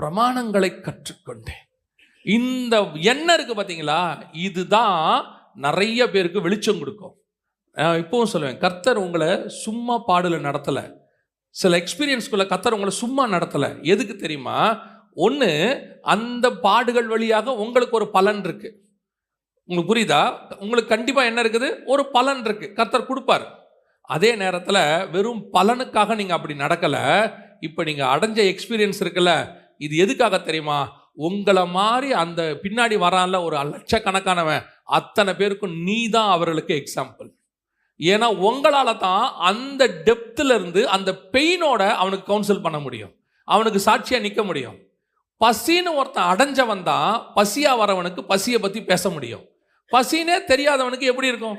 பிரமாணங்களை கற்றுக்கொண்டேன். இந்த எண்ணம் இருக்கு பார்த்தீங்களா? இதுதான் நிறைய பேருக்கு வெளிச்சம் கொடுக்கும். இப்போவும் இப்பவும் சொல்லுவேன் கர்த்தர் உங்களை சும்மா பாடல நடத்தலை. சில எக்ஸ்பீரியன்ஸ்குள்ள கர்த்தர் உங்களை சும்மா நடத்தலை. எதுக்கு தெரியுமா? ஒன்று அந்த பாடுகள் வழியாக உங்களுக்கு ஒரு பலன் இருக்கு. உங்களுக்கு புரியுதா? உங்களுக்கு கண்டிப்பாக என்ன இருக்குது? ஒரு பலன் இருக்கு. கர்த்தர் கொடுப்பார். அதே நேரத்தில் வெறும் பலனுக்காக நீங்கள் அப்படி நடக்கலை. இப்போ நீங்கள் அடைஞ்ச எக்ஸ்பீரியன்ஸ் இருக்குல்ல இது எதுக்காக தெரியுமா? உங்களை மாதிரி அந்த பின்னாடி வரான்ல ஒரு லட்சக்கணக்கானவன் அத்தனை பேருக்கும் நீ தான் அவர்களுக்கு எக்ஸாம்பிள் ஏன்னா உங்களால தான் அந்த டெப்த்ல இருந்து அந்த பெயினோட அவனுக்கு கவுன்சில் பண்ண முடியும். அவனுக்கு சாட்சியாக நிற்க முடியும். பசின்னு ஒருத்தன் அடைஞ்சவன் தான் பசியாக வரவனுக்கு பசியை பற்றி பேச முடியும். பசினே தெரியாதவனுக்கு எப்படி இருக்கும்?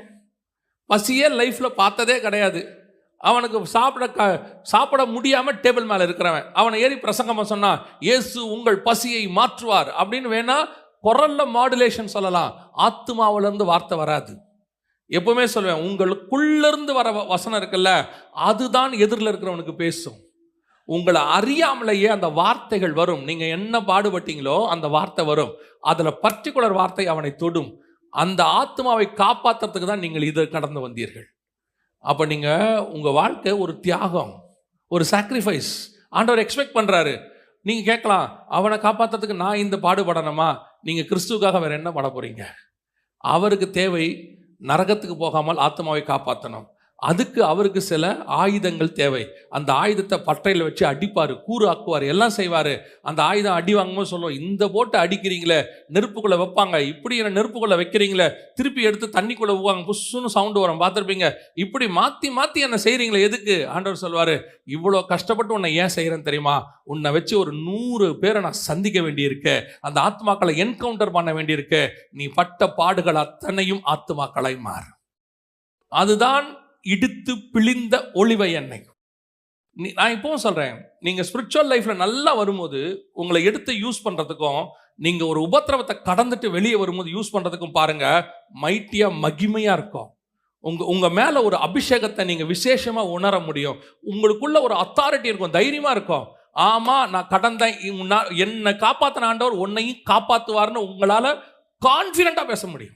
பசியே லைஃப்பில் பார்த்ததே கிடையாது. அவனுக்கு சாப்பிட க சாப்பிட முடியாமல் டேபிள் மேலே இருக்கிறவன். அவனை ஏறி பிரசங்கமாக சொன்னான் இயேசு உங்கள் பசியை மாற்றுவார். அப்படின்னு வேணால் குரல்ல மாடுலேஷன் சொல்லலாம். ஆத்மாவிலேருந்து வார்த்தை வராது. எப்பவுமே சொல்லுவேன் உங்களுக்குள்ளேருந்து வர வ- வசனம் இருக்குல்ல அதுதான் எதிரில் இருக்கிறவனுக்கு பேசும். உங்களை அறியாமலேயே அந்த வார்த்தைகள் வரும். நீங்கள் என்ன பாடுபட்டீங்களோ அந்த வார்த்தை வரும். அதில் பர்டிகுலர் வார்த்தை அவனை தொடும். அந்த ஆத்மாவை காப்பாத்துறதுக்கு தான் நீங்கள் இதை கடந்து வந்தீர்கள். அப்போ நீங்கள் உங்கள் வாழ்க்கை ஒரு தியாகம் ஒரு சாக்ரிஃபைஸ் ஆண்டவர் எக்ஸ்பெக்ட் பண்ணுறாரு நீங்கள் கேட்கலாம் அவனை காப்பாற்றுறதுக்கு நான் இந்த பாடுபடணுமா? நீங்கள் கிறிஸ்துவுக்காக வேறு என்ன பண்ண போகிறீங்க அவருக்கு தேவை நரகத்துக்கு போகாமல் ஆத்மாவை காப்பாற்றணும் அதுக்கு அவருக்கு சில ஆயுதங்கள் தேவை. அந்த ஆயுதத்தை பட்டையில் வச்சு அடிப்பார் கூறு ஆக்குவார் எல்லாம் செய்வார். அந்த ஆயுதம் அடி வாங்கும்போது சொல்லுவோம் இந்த போட்டை அடிக்கிறீங்களே நெருப்புக்குள்ளே வைப்பாங்க. இப்படி என்ன நெருப்புக்குள்ளே வைக்கிறீங்களே திருப்பி எடுத்து தண்ணிக்குள்ளே ஊவாங்க. புஷ்ஷுன்னு சவுண்டு வரும் பார்த்துருப்பீங்க? இப்படி மாற்றி மாற்றி என்னை செய்கிறீங்களே எதுக்கு? ஆண்டவர் சொல்வார் இவ்வளோ கஷ்டப்பட்டு உன்னை ஏன் செய்கிறேன்னு தெரியுமா? உன்னை வச்சு ஒரு நூறு பேரை நான் சந்திக்க வேண்டியிருக்கு. அந்த ஆத்மாக்களை என்கவுண்டர் பண்ண வேண்டியிருக்கு. நீ பட்ட பாடுகள் அத்தனையும் ஆத்மாக்களை மாறு அதுதான் இடித்து பிழிந்த ஒளிவை எண்ணெய் நீ- நான் இப்போவும் சொல்கிறேன் நீங்கள் ஸ்பிரிச்சுவல் லைஃப்பில் நல்லா வரும்போது உங்களை எடுத்து யூஸ் பண்ணுறதுக்கும் நீங்கள் ஒரு உபத்திரவத்தை கடந்துட்டு வெளியே வரும்போது யூஸ் பண்ணுறதுக்கும் பாருங்கள் மைட்டியாக மகிமையாக இருக்கும். உங்கள் உங்கள் மேலே ஒரு அபிஷேகத்தை நீங்கள் விசேஷமாக உணர முடியும். உங்களுக்குள்ள ஒரு அத்தாரிட்டி இருக்கும் தைரியமாக இருக்கும். ஆமாம் நான் கடந்தேன் என்னை காப்பாற்றின ஆண்டவர் உன்னையும் காப்பாற்றுவார்னு உங்களால் கான்ஃபிடண்ட்டாக பேச முடியும்.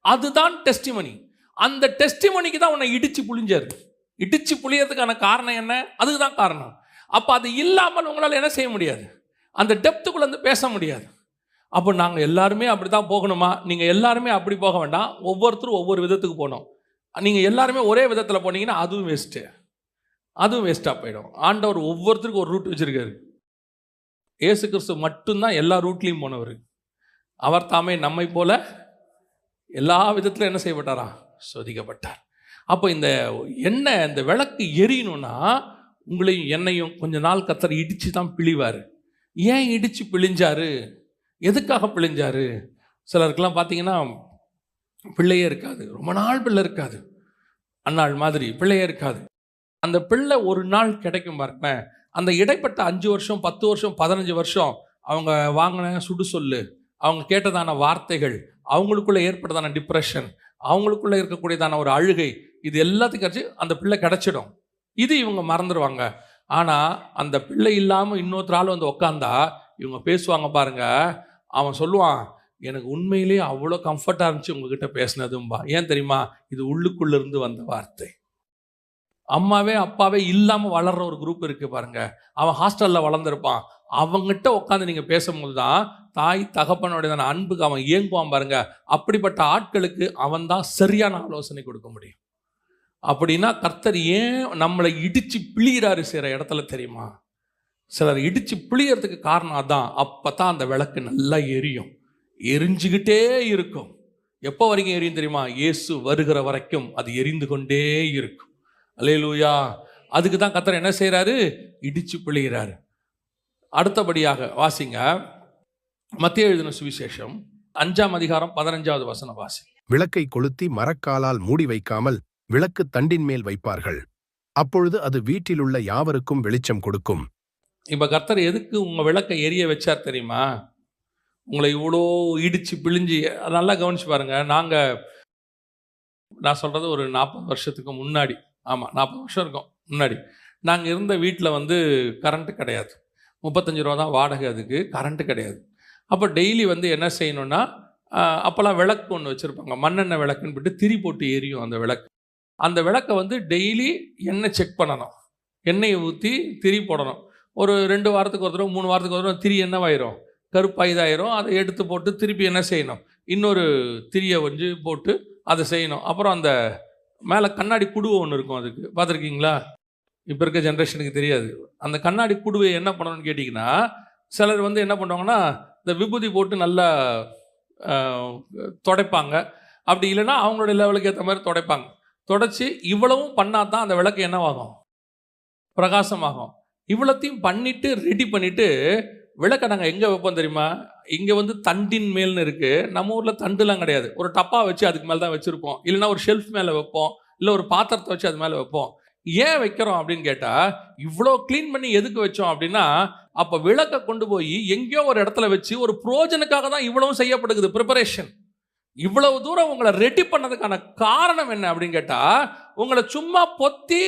அதுதான் டெஸ்டிமனி அந்த டெஸ்டிமோனிக்கு தான் உன்னை இடிச்சு புளிஞ்சாரு இடிச்சு புளியறதுக்கான காரணம் என்ன? அதுக்கு தான் காரணம். அப்போ அது இல்லாமல் உங்களால் என்ன செய்ய முடியாது? அந்த டெப்த்துக்குள்ளே வந்து பேச முடியாது. அப்போ நாங்கள் எல்லாருமே அப்படி தான் போகணுமா? நீங்கள் எல்லாருமே அப்படி போக வேண்டாம். ஒவ்வொருத்தரும் ஒவ்வொரு விதத்துக்கு போகணும். நீங்கள் எல்லாருமே ஒரே விதத்தில் போனீங்கன்னா அதுவும் வேஸ்ட்டு அதுவும் வேஸ்ட்டாக போயிடும். ஆண்டவர் ஒவ்வொருத்தருக்கும் ஒரு ரூட் வச்சுருக்காரு. இயேசு கிறிஸ்து மட்டும்தான் எல்லா ரூட்லேயும் போனவர். அவர் தாமே நம்மை போல எல்லா விதத்திலும் என்ன செய்யப்பட்டாரா? சோதிக்கப்பட்டார். அப்போ இந்த எண்ணெய் இந்த விளக்கு எரியணும்னா உங்களையும் என்னையும் கொஞ்ச நாள் கத்தர் இடித்து தான் பிழிவார். ஏன் இடித்து பிழிஞ்சாரு? எதுக்காக பிழிஞ்சாரு? சிலருக்கெல்லாம் பார்த்தீங்கன்னா பிள்ளையே இருக்காது. ரொம்ப நாள் பிள்ளை இருக்காது. அந்நாள் மாதிரி பிள்ளையே இருக்காது. அந்த பிள்ளை ஒரு நாள் கிடைக்கும் பாருங்க அந்த இடைப்பட்ட அஞ்சு வருஷம் பத்து வருஷம் பதினஞ்சு வருஷம் அவங்க வாங்கின சுடு சொல்லு அவங்க கேட்டதான வார்த்தைகள் அவங்களுக்குள்ளே ஏற்பட்டதான டிப்ரெஷன் அவங்களுக்குள்ளே இருக்கக்கூடியதான ஒரு அழுகை இது எல்லாத்துக்கும் கழிச்சு அந்த பிள்ளை கிடச்சிடும். இது இவங்க மறந்துடுவாங்க ஆனால் அந்த பிள்ளை இல்லாமல் இன்னொருத்தர் ஆள் வந்து உக்காந்தா இவங்க பேசுவாங்க பாருங்க அவன் சொல்லுவான் எனக்கு உண்மையிலேயே அவ்வளோ கம்ஃபர்ட்டாக இருந்துச்சு உங்ககிட்ட பேசினதும்பா. ஏன் தெரியுமா? இது உள்ளுக்குள்ளேருந்து வந்த வார்த்தை. அம்மாவே அப்பாவே இல்லாமல் வளர்ற ஒரு குரூப் இருக்குது பாருங்க. அவன் ஹாஸ்டலில் வளர்ந்துருப்பான். அவங்ககிட்ட உட்காந்து நீங்கள் பேசும்போது தான் தாய் தகப்பனுடையதான அன்புக்கு அவன் இயங்குவான் பாருங்க. அப்படிப்பட்ட ஆட்களுக்கு அவன் தான் சரியான ஆலோசனை கொடுக்க முடியும். அப்படின்னா கர்த்தர் ஏன் நம்மளை இடித்து பிழிகிறாரு சில இடத்துல தெரியுமா? சிலர் இடித்து பிழியறதுக்கு காரணம் அதான். அப்போ தான் அந்த விளக்கு நல்லா எரியும். எரிஞ்சுக்கிட்டே இருக்கும். எப்போ வரைக்கும் எரியும் தெரியுமா? இயேசு வருகிற வரைக்கும் அது எரிந்து கொண்டே இருக்கும். அல்லேலூயா. அதுக்கு தான் கர்த்தர் என்ன செய்கிறாரு இடிச்சு பிழிகிறாரு அடுத்தபடியாக வாசிங்க. மத்திய எழுதின சுவிசேஷம் அஞ்சாம் அதிகாரம் பதினஞ்சாவது வசனம் வாசி. விளக்கை கொளுத்தி மரக்காலால் மூடி வைக்காமல் விளக்கு தண்டின் மேல் வைப்பார்கள். அப்பொழுது அது வீட்டிலுள்ள யாவருக்கும் வெளிச்சம் கொடுக்கும். இப்போ கர்த்தர் எதுக்கு உங்கள் விளக்கை எரிய வச்சார் தெரியுமா? உங்களை இவ்வளோ இடிச்சு பிழிஞ்சு அதை நல்லா கவனிச்சு பாருங்க. நாங்கள் நான் சொல்கிறது ஒரு நாற்பது வருஷத்துக்கு முன்னாடி. ஆமாம் நாற்பது வருஷம் இருக்கும் முன்னாடி. நாங்கள் இருந்த வீட்டில் வந்து கரண்ட்டு கிடையாது. முப்பத்தஞ்சு ரூபா தான் வாடகை அதுக்கு கரண்ட்டு கிடையாது. அப்போ டெய்லி வந்து என்ன செய்யணும்னா அப்போல்லாம் விளக்கு ஒன்று வச்சுருப்பாங்க. மண்ணெண்ணெய் விளக்குன்னு போட்டு திரி போட்டு எரியும் அந்த விளக்கு. அந்த விளக்கை வந்து டெய்லி எண்ணெய் செக் பண்ணணும். எண்ணெயை ஊற்றி திரி போடணும். ஒரு ரெண்டு வாரத்துக்கு ஒரு தடவை மூணு வாரத்துக்கு ஒரு தடவை திரி என்னவாயிரும் கருப்பாக இதாயிரும் அதை எடுத்து போட்டு திருப்பி என்ன செய்யணும்? இன்னொரு திரியை வந்து போட்டு அதை செய்யணும். அப்புறம் அந்த மேலே கண்ணாடி குடுவை ஒன்று இருக்கும் அதுக்கு. பார்த்துருக்கீங்களா? இப்போ இருக்க ஜென்ரேஷனுக்கு தெரியாது. அந்த கண்ணாடி குடுவை என்ன பண்ணணும்னு கேட்டிங்கன்னா சிலர் வந்து என்ன பண்ணுவாங்கன்னா இந்த விபூதி போட்டு நல்லா தொடைப்பாங்க துடைப்பாங்க. அப்படி இல்லைன்னா அவங்களோட லெவலுக்கு ஏற்ற மாதிரி துடைப்பாங்க. தொடச்சி இவ்வளவும் பண்ணால் தான் அந்த விளக்கு என்னவாகும்? பிரகாசமாகும். இவ்வளத்தையும் பண்ணிட்டு ரெடி பண்ணிட்டு விளக்கை நாங்கள் எங்கே வைப்போம் தெரியுமா? இங்கே வந்து தண்டின் மேல்னு இருக்குது நம்ம ஊரில் தண்டுலாம் கிடையாது. ஒரு டப்பா வச்சு அதுக்கு மேலே தான் வச்சுருப்போம். இல்லைன்னா ஒரு ஷெல்ஃப் மேலே வைப்போம். இல்லை ஒரு பாத்திரத்தை வச்சு அது மேலே வைப்போம். ஏன் வைக்கிறோம் அப்படின்னு கேட்டால் இவ்வளோ க்ளீன் பண்ணி எதுக்கு வச்சோம் அப்படின்னா அப்போ விளக்கை கொண்டு போய் எங்கேயோ ஒரு இடத்துல வச்சு ஒரு ப்ரோஜனுக்காக தான் இவ்வளவும் செய்யப்படுகிறது ப்ரிப்பரேஷன் இவ்வளவு தூரம் உங்களை ரெடி பண்ணதுக்கான காரணம் என்ன அப்படின்னு கேட்டால் உங்களை சும்மா பொத்தி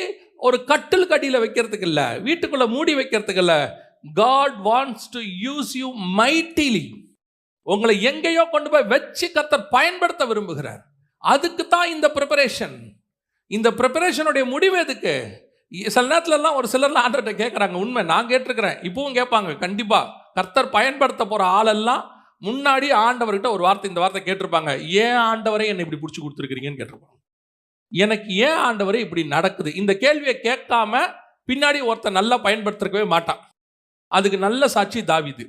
ஒரு கட்டில் கடியில் வைக்கிறதுக்கு இல்லை வீட்டுக்குள்ளே மூடி வைக்கிறதுக்கு இல்லை God wants to use you mightily உங்களை எங்கேயோ கொண்டு போய் வச்சு கத்தர் பயன்படுத்த விரும்புகிறார். அதுக்கு தான் இந்த ப்ரிப்பரேஷன் இந்த ப்ரிப்பரேஷனுடைய முடிவு எதுக்கு? சில நேரத்துலலாம் ஒரு சிலர்லாம் ஆண்டர்கிட்ட கேட்குறாங்க உண்மை நான் கேட்டிருக்கிறேன். இப்பவும் கேட்பாங்க கண்டிப்பாக கர்த்தர் பயன்படுத்த போகிற ஆளெல்லாம் முன்னாடி ஆண்டவர்கிட்ட ஒரு வார்த்தை இந்த வார்த்தை கேட்டிருப்பாங்க. ஏன் ஆண்டவரை என்னை இப்படி பிடிச்சி கொடுத்துருக்கிறீங்கன்னு கேட்டிருப்பாங்க. எனக்கு ஏன் ஆண்டவரே இப்படி நடக்குது? இந்த கேள்வியை கேட்காம பின்னாடி ஒருத்தன் நல்லா பயன்படுத்திருக்கவே மாட்டான். அதுக்கு நல்ல சாட்சி தாவிது.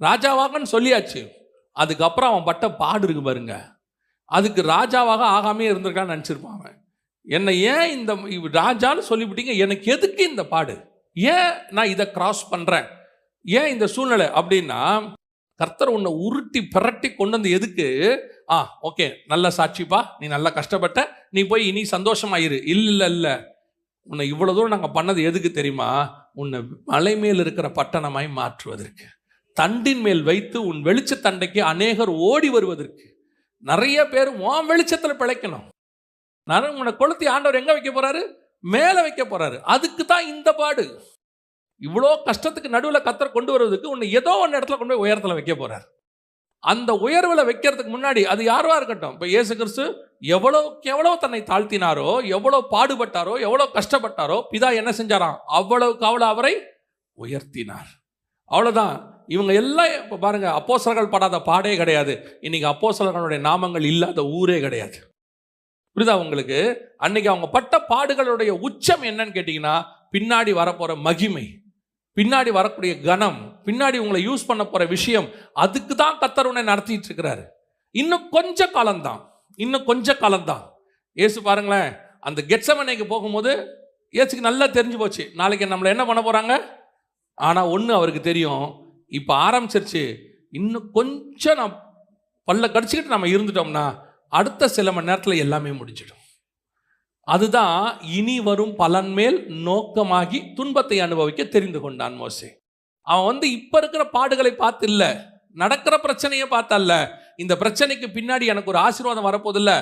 ராஜாவாகன்னு சொல்லியாச்சு. அதுக்கப்புறம் அவன் பட்ட பாடு இருக்கு பாருங்க. அதுக்கு ராஜாவாக ஆகாமே இருந்திருக்கான்னு நினச்சிருப்பான் என்னை ஏன் இந்த ராஜான்னு சொல்லிவிட்டீங்க? எனக்கு எதுக்கு இந்த பாடு? ஏன் நான் இதை கிராஸ் பண்ணுறேன் ஏன் இந்த சூழ்நிலை? அப்படின்னா கர்த்தர் உன்னை உருட்டி பிரட்டி கொண்டு வந்து எதுக்கு? ஆ ஓகே நல்ல சாட்சிப்பா நீ நல்லா கஷ்டப்பட்ட நீ போய் இனி சந்தோஷமாயிரு. இல்லை இல்லை. இல்லை உன்னை இவ்வளோ தூரம் நாங்கள் பண்ணது எதுக்கு தெரியுமா? உன்னை மலை மேல் இருக்கிற பட்டணமாய் மாற்றுவதற்கு தண்டின் மேல் வைத்து உன் வெளிச்சத்தண்டைக்கு அநேகர் ஓடி வருவதற்கு. நிறைய பேர் உன் வெளிச்சத்தில் பிழைக்கணும். நான் உன்னை கொளுத்தி ஆண்டவர் எங்கே வைக்க போகிறாரு மேலே வைக்க போகிறாரு அதுக்கு தான் இந்த பாடு. இவ்வளோ கஷ்டத்துக்கு நடுவில் கத்தர் கொண்டு வருவதற்கு உன்னை ஏதோ ஒன்று இடத்துல கொண்டு போய் உயரத்தில் வைக்க போகிறார் அந்த உயர்வில் வைக்கிறதுக்கு முன்னாடி அது யாருவா இருக்கட்டும்? இப்போ இயேசு கிறிஸ்து எவ்வளோக்கு எவ்வளோ தன்னை தாழ்த்தினாரோ எவ்வளோ பாடுபட்டாரோ எவ்வளோ கஷ்டப்பட்டாரோ பிதா என்ன செஞ்சாராம்? அவ்வளவுக்கு அவ்வளோ அவரை உயர்த்தினார். அவ்வளோதான் இவங்க எல்லாம் இப்போ பாருங்கள் அப்போசலர்கள் படாத பாடே கிடையாது. இன்னைக்கு அப்போசலர்களுடைய நாமங்கள் இல்லாத ஊரே கிடையாது. புரியுதா உங்களுக்கு? அன்னைக்கு அவங்க பட்ட பாடுகளுடைய உச்சம் என்னன்னு கேட்டிங்கன்னா பின்னாடி வரப்போகிற மகிமை பின்னாடி வரக்கூடிய கணம் பின்னாடி உங்களை யூஸ் பண்ண போகிற விஷயம் அதுக்கு தான் கத்தர் உன்னை நடத்திட்டு இருக்கிறாரு. இன்னும் கொஞ்ச காலம்தான். இன்னும் கொஞ்ச காலம்தான். ஏசு பாருங்களேன் அந்த கெட்சமனைக்கு போகும்போது ஏசுக்கு நல்லா தெரிஞ்சு போச்சு. நாளைக்கு நம்மளை என்ன பண்ண போகிறாங்க ஆனால் ஒன்று அவருக்கு தெரியும் இப்போ ஆரம்பிச்சிருச்சு. இன்னும் கொஞ்சம் நான் பல்ல கடிச்சிக்கிட்டு நம்ம இருந்துட்டோம்னா அடுத்த சில மணி நேரத்தில் எல்லாமே முடிஞ்சிடும். அதுதான் இனி வரும் பலன் மேல் நோக்கமாகி துன்பத்தை அனுபவிக்க தெரிந்து கொண்டான் மோசே. அவன் வந்து இப்போ இருக்கிற பாடுகளை பார்த்து இல்லை நடக்கிற பிரச்சனையை பார்த்தல்ல இந்த பிரச்சனைக்கு பின்னாடி எனக்கு ஒரு ஆசீர்வாதம் வரப்போதில்ல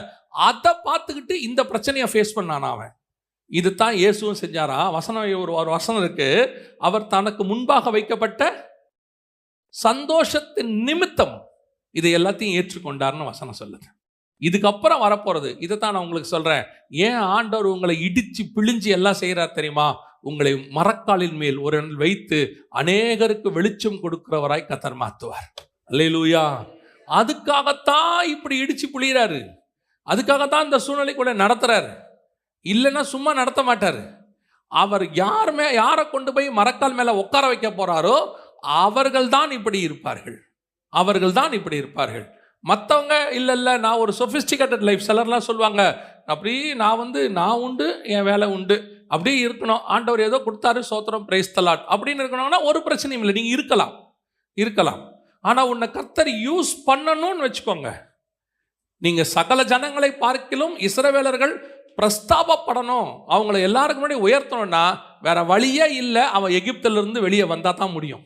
அதை பார்த்துக்கிட்டு இந்த பிரச்சனையை ஃபேஸ் பண்ணான் அவன். இது தான் இயேசுவும் செஞ்சாரா? வசனம் ஒரு ஒரு வசனம் இருக்கு. அவர் தனக்கு முன்பாக வைக்கப்பட்ட சந்தோஷத்தின் நிமித்தம் இதை எல்லாத்தையும் ஏற்றுக்கொண்டார்னு வசனம் சொல்லுது. இதுக்கப்புறம் வரப்போகிறது இதை தான் நான் உங்களுக்கு சொல்கிறேன் ஏன் ஆண்டவர் உங்களை இடித்து பிழிஞ்சு எல்லாம் செய்கிறார் தெரியுமா? உங்களை மரக்காலின் மேல் ஒரு வைத்து அநேகருக்கு வெளிச்சம் கொடுக்கிறவராய் கத்தர் மாத்துவார். அல்லேலூயா. அதுக்காகத்தான் இப்படி இடிச்சு புளியறாரு அதுக்காகத்தான் இந்த சூழ்நிலை கூட நடத்துறாரு. இல்லைன்னா சும்மா நடத்த மாட்டார். அவர் யாருமே யாரை கொண்டு போய் மரக்கால் மேலே உட்கார வைக்க போகிறாரோ அவர்கள் தான் இப்படி இருப்பார்கள். அவர்கள் தான் இப்படி இருப்பார்கள். மற்றவங்க இல்லை இல்லை நான் ஒரு சொஃபிஸ்டிகேட்டட் லைஃப் சிலர்லாம் சொல்லுவாங்க அப்படி நான் வந்து நான் உண்டு என் வேலை உண்டு. அப்படியே இருக்கணும். ஆண்டவர் ஏதோ கொடுத்தாரு சோத்திரம் பிரைஸ் தலாட் அப்படின்னு இருக்கணும்னா ஒரு பிரச்சனையும் இல்லை. நீங்கள் இருக்கலாம். இருக்கலாம். ஆனால் உன்னை கர்த்தர் யூஸ் பண்ணணும்னு வச்சுக்கோங்க. நீங்கள் சகல ஜனங்களை பார்க்கிலும் இஸ்ரவேலர்கள் பிரஸ்தாபப்படணும். அவங்கள எல்லாருக்கும் முன்னாடி உயர்த்தணும்னா வேற வழியே இல்லை. அவன் எகிப்திலிருந்து வெளியே வந்தால் தான் முடியும்.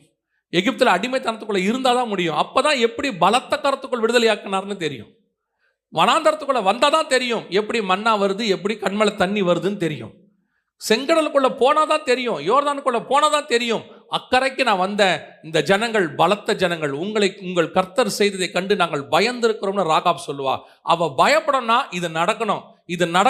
எகிப்தில் அடிமைத்தனத்துக்குள்ளே இருந்தால் தான் முடியும். அப்போ தான் எப்படி பலத்த கரத்துக்குள் விடுதலையாக்கினார்னு தெரியும். வனாந்தரத்துக்குள்ளே வந்தால் தான் தெரியும். எப்படி மண்ணா வருது எப்படி கண்மலை தண்ணி வருதுன்னு தெரியும். செங்கடலுக்குள்ள போனாதான் தெரியும் யோர்தானுக்குள்ளே போனாதான் தெரியும். அக்கறைக்கு நான் வந்த இந்த ஜனங்கள் பலத்த ஜனங்கள் உங்களை உங்கள் கர்த்தர் செய்ததை கண்டு நாங்கள் பயந்திருக்கிறோம்னு ராகாப் சொல்லுவா. அவள் பயப்படணும்னா இது நடக்கணும். இது நடக்கணும்